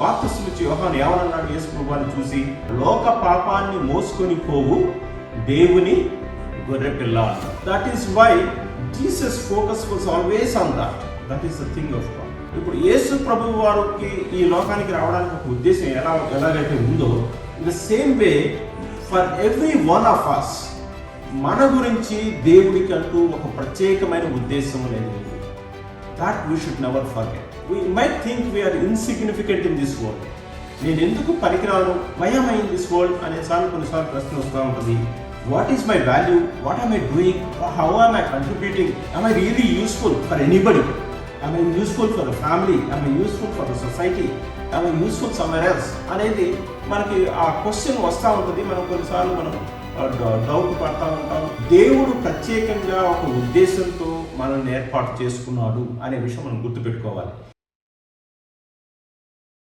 బాప్తిస్మ ఇచ్చి యోహాను ఏమన్నాడు యేసు ప్రభువాన్ని చూసి లోక పాపాన్ని మోసుకొని పోవు దేవుని గొర్రె పిల్ల that is why Jesus focus was always on that that is the thing of God ఇప్పుడు యేసు ప్రభు వారికి ఈ లోకానికి రావడానికి ఒక ఉద్దేశం ఎలా ఎలాగైతే ఉందో the same way for every one of us మన గురించి దేవుడికి అంటూ ఒక ప్రత్యేకమైన ఉద్దేశం అనేది ఉంది. That we should never forget we might think we are insignificant in this world నేను ఎందుకు పనికిరాను వయం ఇన్ దిస్ వరల్డ్ అనేసార్లు కొన్నిసార్లు ప్రశ్న వస్తూ ఉంటుంది. What is my value what am I doing how am I contributing am I really useful for anybody am I useful for the family am I useful for the society am I useful somewhere else అనేది మనకి ఆ question వస్తూ ఉంటుంది. మనం కొన్నిసార్లు మనం doubt పడతా ఉంటాం దేవుడు ప్రత్యేకంగా ఒక ఉద్దేశంతో మనల్ని ఏర్పాటు చేసుకున్నాడు అనే విషయం మనం గుర్తుపెట్టుకోవాలి.